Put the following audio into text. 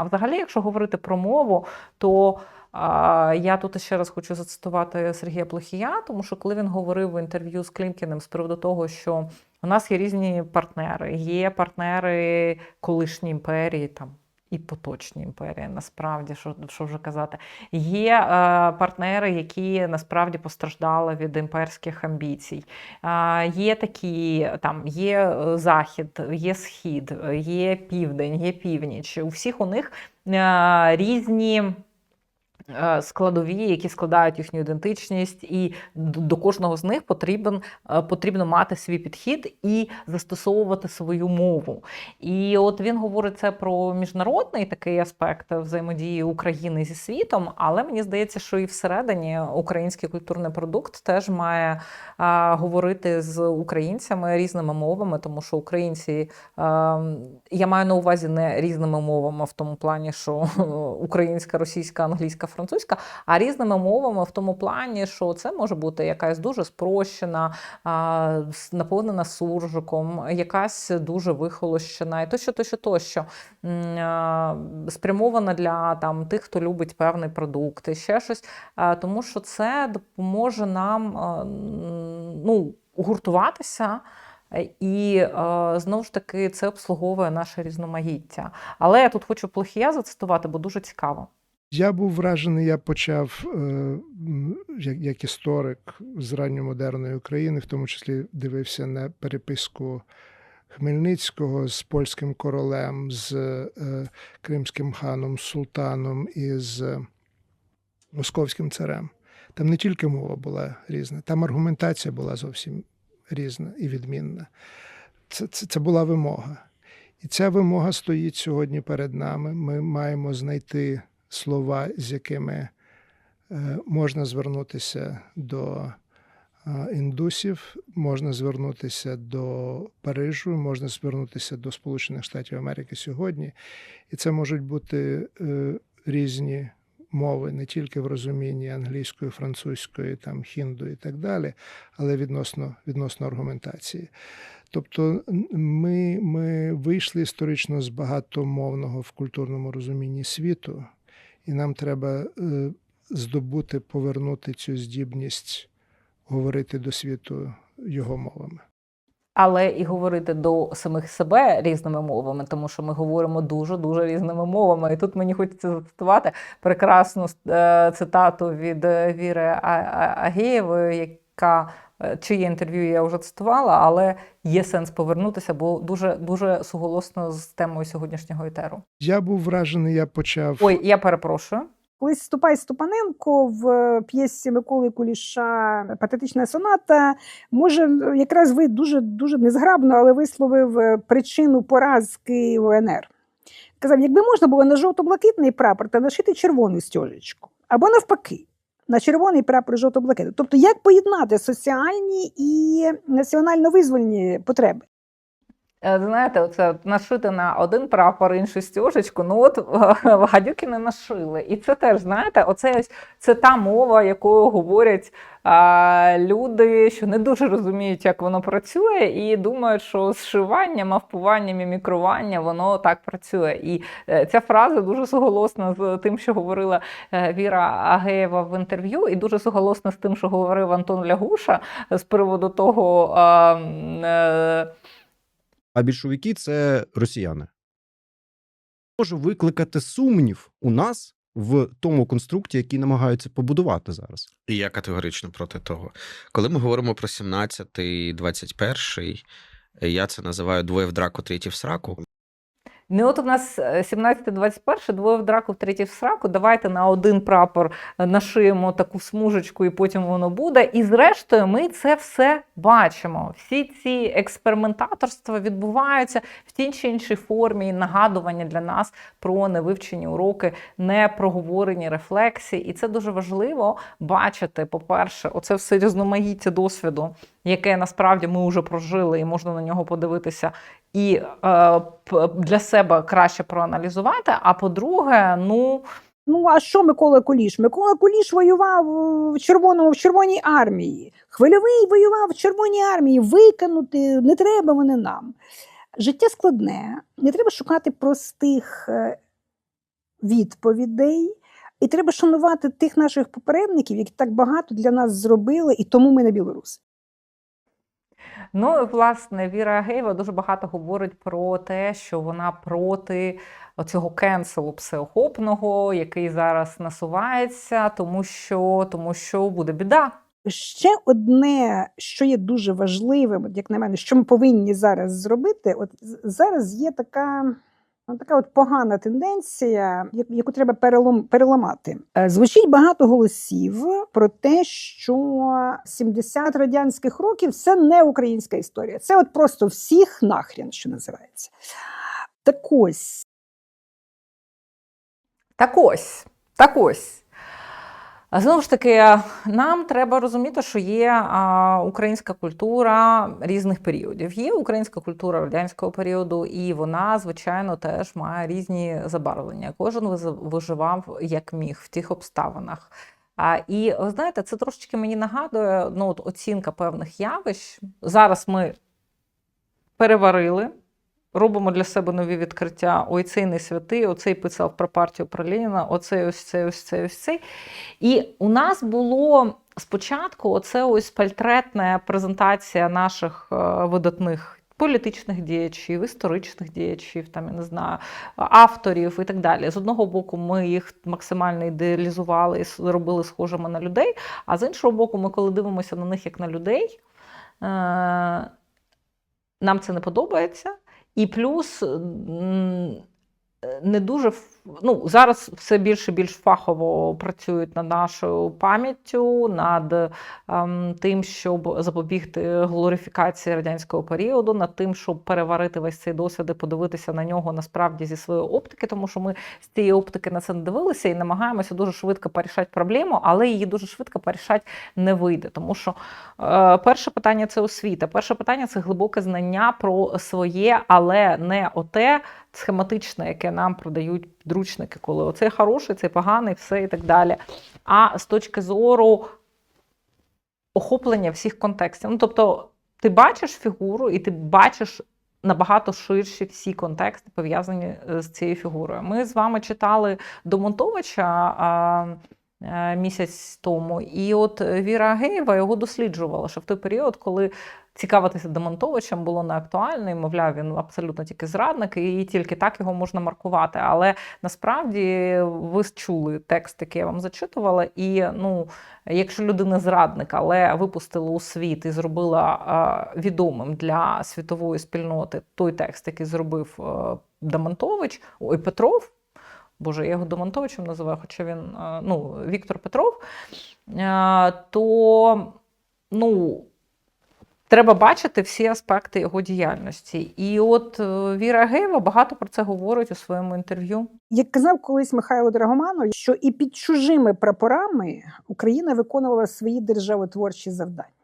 А взагалі, якщо говорити про мову, то я тут ще раз хочу зацитувати Сергія Плохія, тому що коли він говорив в інтерв'ю з Клімкіним з приводу того, що у нас є різні партнери, є партнери колишньої імперії там. І поточні імперії, насправді, що, що вже казати. Є е, партнери, які насправді постраждали від імперських амбіцій. Е, є такі, там є е, захід, є схід, є південь, є північ. У всіх у них е, різні. Е, Складові, які складають їхню ідентичність, і до кожного з них потрібен, е, потрібно мати свій підхід і застосовувати свою мову. І от він говорить це про міжнародний такий аспект взаємодії України зі світом, але мені здається, що і всередині український культурний продукт теж має а, говорити з українцями різними мовами, тому що українці я маю на увазі не різними мовами в тому плані, що українська, російська, англійська, французька, а різними мовами в тому плані, що це може бути якась дуже спрощена, наповнена суржиком, якась дуже вихолощена, і тощо, тощо, тощо спрямована для там тих, хто любить певний продукт, і ще щось. Тому що це допоможе нам ну, гуртуватися. е, І знову ж таки це обслуговує наше різноманіття. Але я тут хочу плохія зацитувати, бо дуже цікаво. Я був вражений, я почав е, як, історик з ранньомодерної України, в тому числі дивився на переписку Хмельницького з польським королем, з е, кримським ханом, султаном і з московським царем. Там не тільки мова була різна, там аргументація була зовсім різна і відмінна. Це, це, це була вимога. І ця вимога стоїть сьогодні перед нами. Ми маємо знайти слова, з якими е, можна звернутися до е, індусів, можна звернутися до Парижу, можна звернутися до Сполучених Штатів Америки сьогодні. І це можуть бути е, різні мови, не тільки в розумінні англійської, французької, там хінду і так далі, але відносно, відносно аргументації. Тобто ми, ми вийшли історично з багатомовного в культурному розумінні світу, і нам треба е, здобути, повернути цю здібність говорити до світу його мовами. Але і говорити до самих себе різними мовами, тому що ми говоримо дуже дуже різними мовами. І тут мені хочеться зацитувати прекрасну е, цитату від е, Віри Агієвої, яка чиє інтерв'ю я вже цитувала, але є сенс повернутися, бо дуже дуже суголосно з темою сьогоднішнього етеру. Я був вражений, я почав. Ой, я перепрошую. Колись Ступай Ступаненко в е, п'єсі Миколи Куліша Патетична соната. Може, якраз ви дуже дуже незграбно, але висловив е, причину поразки УНР. Казав, якби можна було на жовто-блакитний прапор та нашити червону стежечку, або навпаки, на червоний прапор жовто-блакитний. Тобто, як поєднати соціальні і національно-визвольні потреби? Е, Знаєте, оце нашити на один прапор, іншу стежечку. Ну от гадюки не нашили. І це теж, знаєте, оце це та мова, якою говорять а, люди, що не дуже розуміють, як воно працює, і думають, що зшивання, мавпування, мімікрування, воно так працює. І е, ця фраза дуже суголосна з тим, що говорила е, Віра Агеєва в інтерв'ю, і дуже суголосна з тим, що говорив Антон Лягуша з приводу того. А, е, А більшовики це росіяни. Може викликати сумнів у нас в тому конструкті, який намагаються побудувати зараз. І я категорично проти того. Коли ми говоримо про 17-й, 21-й, я це називаю двоє в драку, третій в сраку. Ну, от у нас 17-21, двоє в драку, третій в сраку. Давайте на один прапор нашиємо таку смужечку, і потім воно буде. І зрештою, ми це все бачимо. Всі ці експериментаторства відбуваються в тій чи іншій формі і нагадування для нас про невивчені уроки, не проговорені рефлексії. І це дуже важливо бачити, по-перше, оце все різноманіття досвіду, яке насправді ми вже прожили, і можна на нього подивитися і е, для себе краще проаналізувати. А по-друге, ну Ну, а що Микола Куліш? Микола Куліш воював в червоному в Червоній армії. Хвильовий воював в Червоній армії. Викинути не треба вони нам. Життя складне, не треба шукати простих е, відповідей. І треба шанувати тих наших попередників, які так багато для нас зробили, і тому ми не білоруси. Ну, власне, Віра Гейва дуже багато говорить про те, що вона проти цього кенселу всеохопного, який зараз насувається, тому що, тому що буде біда. Ще одне, що є дуже важливим, як на мене, що ми повинні зараз зробити, от зараз є така. Ну, Така от погана тенденція, яку треба перелом, переламати. Е, Звучить багато голосів про те, що 70 радянських років це не українська історія. Це от просто всіх нахрен, що називається. Так ось Так ось, так ось. Знову ж таки, нам треба розуміти, що є українська культура різних періодів. Є українська культура радянського періоду, і вона, звичайно, теж має різні забарвлення. Кожен виживав як міг в тих обставинах. А, і ви знаєте, це трошечки мені нагадує ну, от оцінка певних явищ. Зараз ми переварили, робимо для себе нові відкриття. Ой, цей не святий, оцей писав про партію про Леніна, оцей ось цей, ось цей, ось цей. І у нас було спочатку оце ось портретна презентація наших е, видатних. Політичних діячів, історичних діячів, там я не знаю, авторів і так далі. З одного боку, ми їх максимально ідеалізували і робили схожими на людей. А з іншого боку, ми, коли дивимося на них як на людей, е, нам це не подобається. І плюс не дуже ну, зараз все більше і більш фахово працюють над нашою пам'яттю, над ем, тим, щоб запобігти глорифікації радянського періоду, над тим, щоб переварити весь цей досвід і подивитися на нього насправді зі своєї оптики, тому що ми з цієї оптики на це не дивилися і намагаємося дуже швидко порішати проблему, але її дуже швидко порішати не вийде. Тому що е, перше питання це освіта. Перше питання це глибоке знання про своє, але не оте схематичне, яке нам продають підручники, коли оце хороший, це поганий, все і так далі. А з точки зору охоплення всіх контекстів. Ну, тобто, ти бачиш фігуру і ти бачиш набагато ширші всі контексти, пов'язані е, з цією фігурою. Ми з вами читали Домонтовича. Е, Місяць тому, і от Віра Геєва його досліджувала, що в той період, коли цікавитися Демонтовичем було не актуально, і, мовляв, він абсолютно тільки зрадник, і тільки так його можна маркувати. Але насправді ви чули текст, який я вам зачитувала, і ну, якщо людина зрадник, але випустила у світ і зробила е, відомим для світової спільноти той текст, який зробив е, Демонтович, ой, Петров. Боже, я його Домонтовичем називаю, хоча він е, ну, Віктор Петров, е, то ну, треба бачити всі аспекти його діяльності. І от е, Віра Геєва багато про це говорить у своєму інтерв'ю. Як казав колись Михайло Драгоманов, що і під чужими прапорами Україна виконувала свої державотворчі завдання.